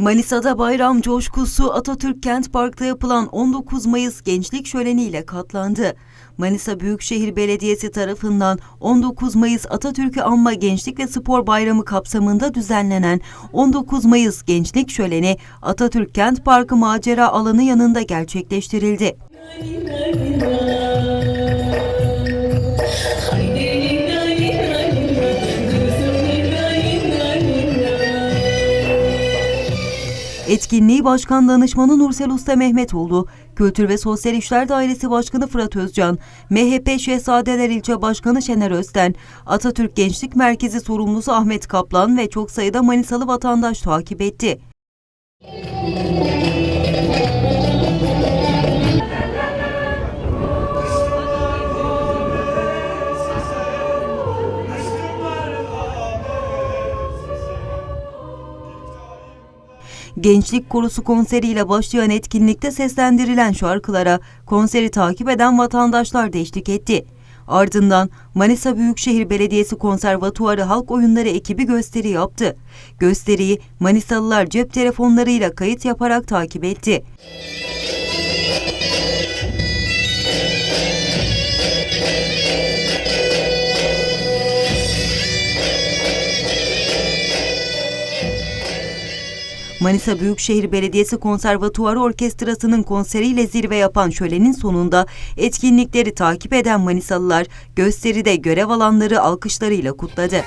Manisa'da bayram coşkusu Atatürk Kent Park'ta yapılan 19 Mayıs Gençlik Şöleni ile katlandı. Manisa Büyükşehir Belediyesi tarafından 19 Mayıs Atatürk'ü Anma Gençlik ve Spor Bayramı kapsamında düzenlenen 19 Mayıs Gençlik Şöleni Atatürk Kent Parkı macera alanı yanında gerçekleştirildi. Etkinliği Başkan Danışmanı Nursel Usta Mehmetoğlu, Kültür ve Sosyal İşler Dairesi Başkanı Fırat Özcan, MHP Şehzadeler İlçe Başkanı Şener Özten, Atatürk Gençlik Merkezi sorumlusu Ahmet Kaplan ve çok sayıda Manisalı vatandaş takip etti. Gençlik Korusu konseriyle başlayan etkinlikte seslendirilen şarkılara konseri takip eden vatandaşlar da eşlik etti. Ardından Manisa Büyükşehir Belediyesi Konservatuarı Halk Oyunları ekibi gösteri yaptı. Gösteriyi Manisalılar cep telefonlarıyla kayıt yaparak takip etti. Manisa Büyükşehir Belediyesi Konservatuarı Orkestrası'nın konseriyle zirve yapan şölenin sonunda etkinlikleri takip eden Manisalılar gösteride görev alanları alkışlarıyla kutladı.